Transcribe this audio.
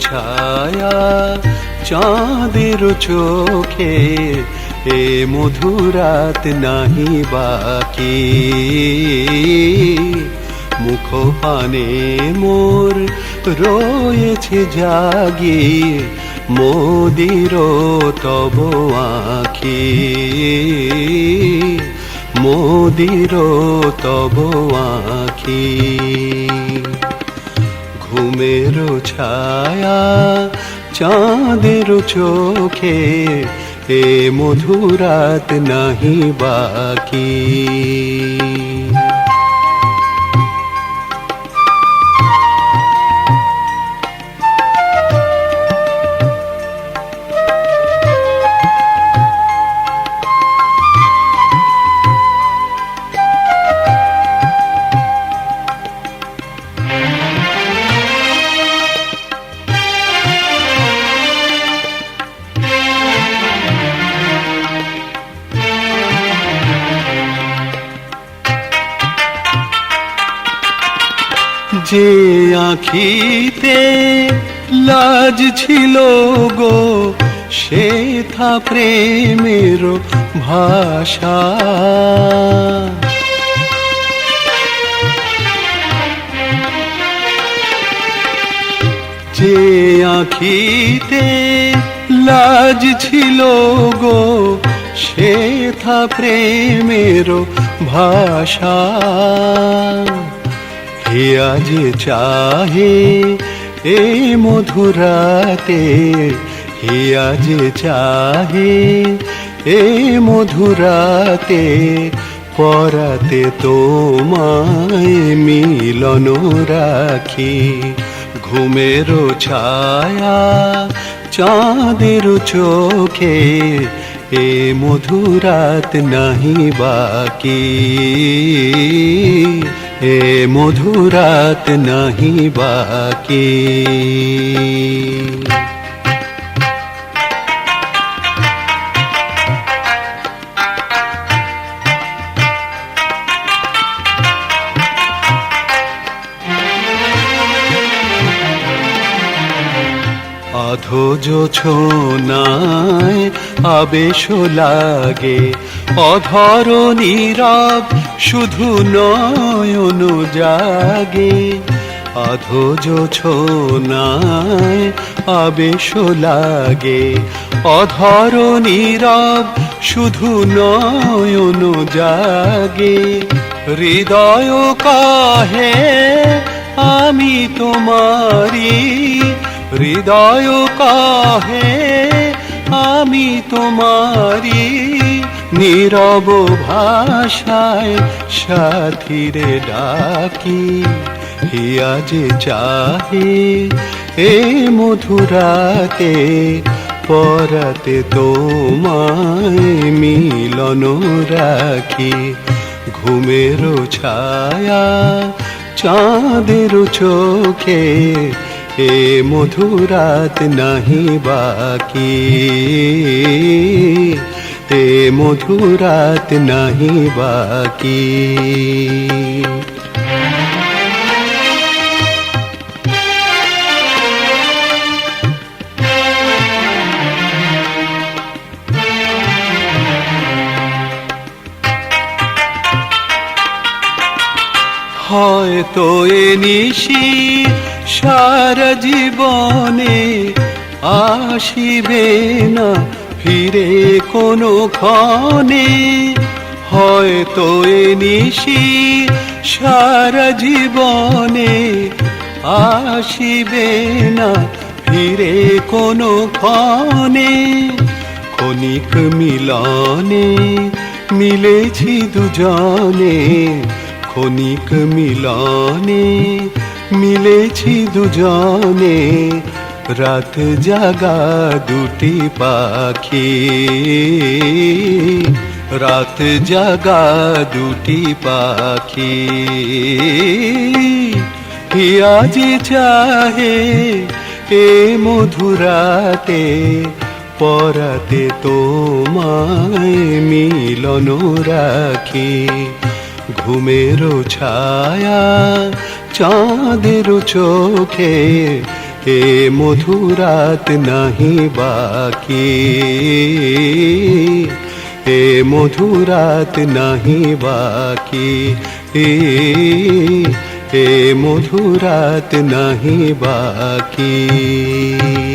ছায়া, চাঁদের চোখে এ মধুরাত নাহি বাকি। মুখ পানে মোর রয়েছে জাগি, মোদির তব আখি। মোদির তব আখি। ঘুমের ছায়া চাঁদের চোখে এ মধুরাত নাহি বাকি। যে আখিতে লাজ ছিল গো, সে থা প্রেমের ভাষা। যে আখিতে লাজ ছিল গো, সে থা প্রেমের ভাষা। হে আজ চাহে এ মধুরাতে, হে আজ চাহে এ মধুরাতে, পরাতে তোমায় মিলন রাখি। ঘুমের ছায়া চাঁদের চোখে, এ মধুরাত নাহি বাকি। এ মধুরাত নাহি বাকি। অধোজ ছোনায় আবেশ লাগে। অধর নীরব শুধু নয়ন জাগে। অধোজ ছোনায় আবেশ লাগে। অধর নীরব শুধু নয়ন জাগে। হৃদয় কাহে আমি তোমারি হৃদয় কাহে, আমি তোমারি নীরব ভাষায় সাথীরে ডাকি। হিয়া যে চাহে, এ মধুরাতে পরাতে তোমায় মিলন রাখি। ঘুমের ছায়া চাঁদের চোখে এ মধুরাত নাহি বাকি। এ মধুরাত নাহি বাকি। হয়তো এ নিশি সারা জীবনে আসিবে না ফিরে কোনো ক্ষণে। হয়তো এ নিশি সারা জীবনে আসিবে না ফিরে কোনো ক্ষণে। ক্ষণিক মিলনে মিলেছি দুজনে। ক্ষণিক মিলনে মিলেছি দুজনে, রাত জাগা দুটি পাখি। রাত জাগা দুটি পাখি। হিয়াজি চাহে এ মধুরাতে, পরাতে তোমায় মিলন রাখি। ঘুমের ছায়া চাঁদের চোখে এ মধুরাত নাহি বাকি। এ মধুরাত নাহি বাকি। এ এ মধুরাত নাহি বাকি।